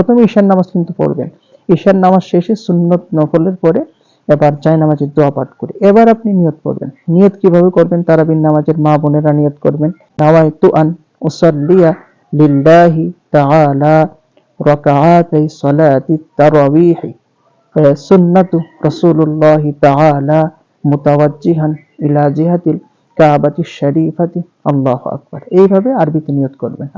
প্রথমে ঈশান নামাজ কিন্তু পড়বেন। ঈশান নামাজ শেষে সুন্নত নফলের পরে এবার চাই নামাজের দোয়া পাঠ করে। এবার আপনি নিয়ত করবেন। নিয়ত কীভাবে করবেন? তারাবিন নামাজের মা বোনেরা নিয়ত করবেন। নাওয়াইতু আন উসাল্লিয়া লিল্লাহি তাআলা সালাতি তারাবিহি। সুন্নাতু তাআলা মুতাওয়াজ্জিহান ইলা জিহাতিল কাবাতি শরীফাতি। আল্লাহু আকবার। এইভাবে আরবিতে নিয়ত করবেন।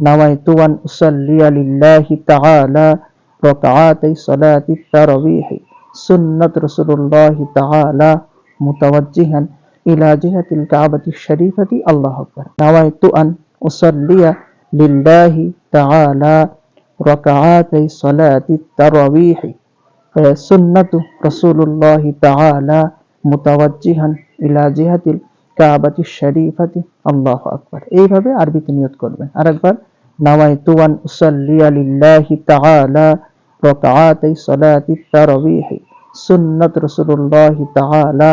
আরেকবার নাওয়াইতু আন উসাল্লিয়া লিল্লাহি তাআলা রাকাআতাই সালাতি তারাবিহি। সুন্নাত রাসূলুল্লাহি তাআলা মুতাওয়াজ্জিহান ইলা জিহাতিল কাবাতি শরীফাতি। আল্লাহু আকবার। নাওয়াইতু আন উসাল্লিয়া লিল্লাহি তাআলা রাকাআতাই সালাতি তারাবিহি। সুন্নাতু রাসূলুল্লাহি তাআলা মুতাওয়াজ্জিহান ইলা জিহাতিল কাবাতি শরীফাতি। আল্লাহু আকবার। এইভাবে আরবিতে নিয়ত করবেন। আরেকবার নাওয়াইতু আন উসাল্লিয়া লিল্লাহি তাআলা রাকাআতাই সালাতি তারাবিহি। সুন্নাত রাসূলুল্লাহি তাআলা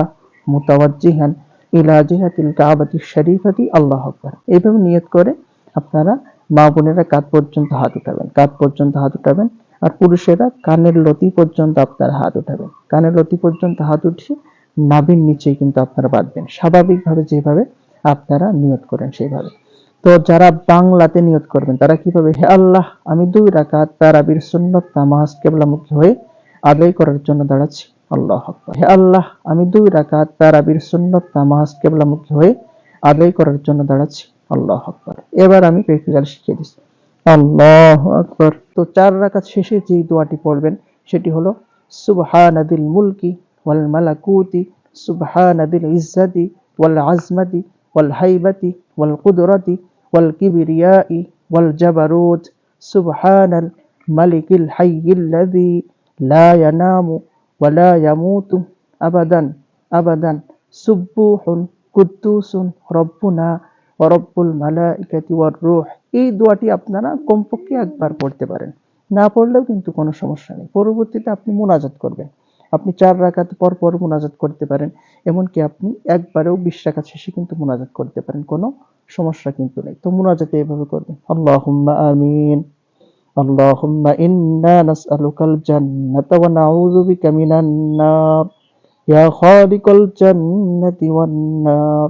মুতাওয়াজ্জিহান ইলা জিহাতিল কাবাতি শরীফাতি। আল্লাহু আকবার। এইভাবে নিয়ত করে আপনারা মা বোনেরা কাঁধ পর্যন্ত হাত উঠাবেন, কাঁধ পর্যন্ত হাত উঠাবেন আর পুরুষেরা কানের লতি পর্যন্ত আপনারা হাত উঠাবেন। কানের লতি পর্যন্ত হাত উঠিয়ে নাভির নিচেই কিন্তু আপনারা বাঁধবেন। স্বাভাবিকভাবে যেভাবে আপনারা নিয়ত করেন সেইভাবে। তো যারা বাংলাতে নিয়ত করবেন, তারা কীভাবে হে আল্লাহ, আমি দুই রাকাত তারাবির সুন্নত নামাজ কেবলামুখী হয়ে আদায় করার জন্য দাঁড়াচ্ছি। আল্লাহ হে আল্লাহ, আমি দুই রাকাত তারাবির সুন্নত নামাজ কেবলামুখী হয়ে আদায় করার জন্য দাঁড়াচ্ছি। আল্লাহ আকবার। এবার আমি প্র্যাকটিক্যাল শিখিয়ে দিচ্ছি। আল্লাহ আকবার। তো চার রাকাত শেষে যেই দোয়াটি পড়বেন, সেটি হলো, সুবহানাদিল মুলকি ওয়াল মালাকুতি, সুবহানাদিল ইজ্জাতি ওয়াল আজমাতি ওয়াল হাইবাতি ওয়াল কুদরতি ওয়াল কিবরিয়াই ওয়াল জাবারুত সুবহানাল মালিকিল হাইয়িল্লাযী لا ينام ولا يموت أبدا أبدا سبوح قدوس ربنا ওরব্বুল মালাইকাতি ওয়ার রূহ এই দোয়াটি আপনারা কমপক্ষে একবার পড়তে পারেন না পড়লেও কিন্তু কোনো সমস্যা নেই পরবর্তীতে আপনি মোনাজাত করবেন আপনি চার রাকাত পর পর মোনাজাত করতে পারেন এমনকি আপনি একবারেও বিশ রাকাত শেষে কিন্তু মোনাজাত করতে পারেন কোনো সমস্যা কিন্তু নেই তো মোনাজাতে এভাবে করবেন আল্লাহুম্মা আমিন اللهم إنا نسألك الجنة ونعوذ بك من النار يا خالق الجنة والنار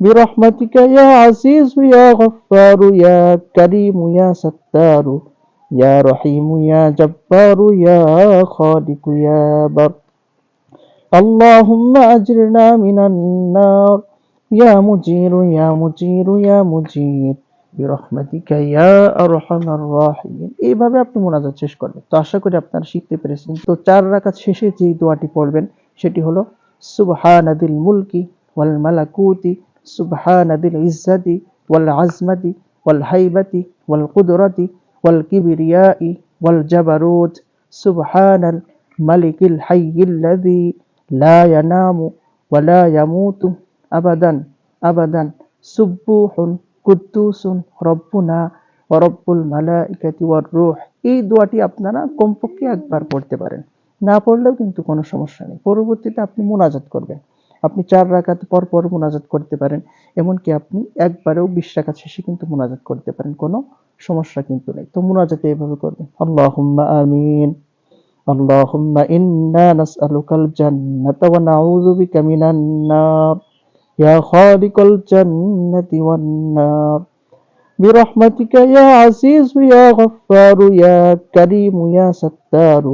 برحمتك يا عزيز يا غفار يا كريم يا ستار يا رحيم يا جبار يا خالق يا بر اللهم أجرنا من النار يا مجير يا مجير يا مجير বিরহমাতিকা ইয়া আরহামার রাহিমিন এইভাবে আপনি মোনাজাত শেষ করবেন তো আশা করি আপনারা শিখতে পেরেছেন তো চার রাকাত শেষে যে দোয়াটি পড়বেন সেটি হলো সুবহানাদিল মুলকি ওয়াল মালাকুতি সুবহানাদিল ইজ্জাতি ওয়াল আজমাতি ওয়াল হাইবাতি ওয়াল কুদরতি জাবারুত সুবহানাল মালিকিল হাইয়িল্লাযী লা ইয়ানামু ওয়া লা ইয়ামুতু আবাদান আবাদান। সুবহুন কুদ্দুসুন রব্বুনা ওরব্বুল মালাইকাতি ওয়ার রূহ। এই দোয়াটি আপনারা কমপক্ষে একবার পড়তে পারেন। না পড়লেও কিন্তু কোনো সমস্যা নেই। পরবর্তীতে আপনি মোনাজাত করবেন। আপনি চার রাকাত পর পর মোনাজাত করতে পারেন এমনকি আপনি একবারেও বিশ রাকাত শেষে কিন্তু মোনাজাত করতে পারেন কোনো সমস্যা কিন্তু নেই তো মোনাজাতে এভাবে করবেন আল্লাহুম্মা আমিন اللهم إنا نسألك الجنة ونعوذ بك من النار يا خالق الجنة والنار برحمتك يا عزيز يا غفار يا كريم يا ستار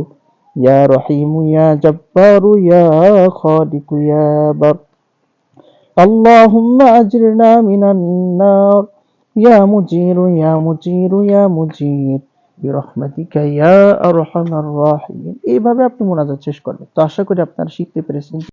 يا رحيم يا جبار يا خالق يا بر اللهم أجرنا من النار يا مجير يا مجير يا مجير বিরহমাতিকা ইয়া আরহামার রাহিমিন এইভাবে আপনি মোনাজাত শেষ করবেন তো আশা করি আপনারা শিখতে পেরেছেন